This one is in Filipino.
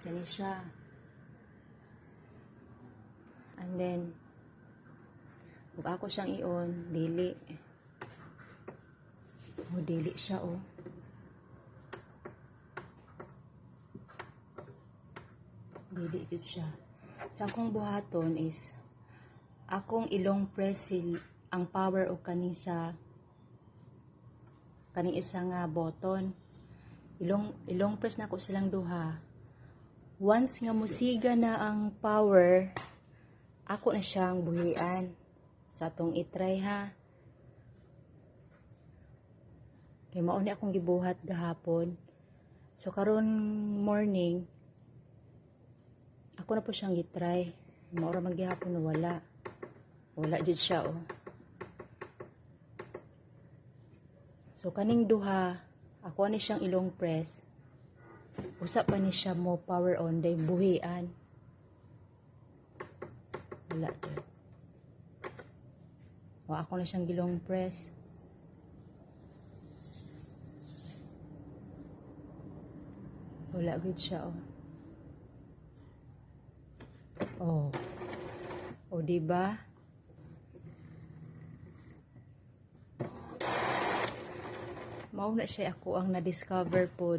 Kani siya. And then, kung ako siyang ion, dili. Oh, dili siya, oh. Dili jud siya. So, akong buhaton is, akong ilong presil ang power o kaning sa kaning isa nga button. Ilong, ilong press na ako silang duha. Once nga musiga na ang power, ako na siyang buhian. Sa atong itry ha. Kay mao ni akong gibuhat gahapon. So karon morning, ako na po siyang gitry. Mao ra man gihapon na wala. Wala jud siya oh. So kaning duha, ako ni siyang ilong press. Usa pa ni siya mo power on day buhian. Wala jud. O ako na siyang gilong press. Wala gud siya oh. Oh. O di ba? Mao na siya ako ang na-discover po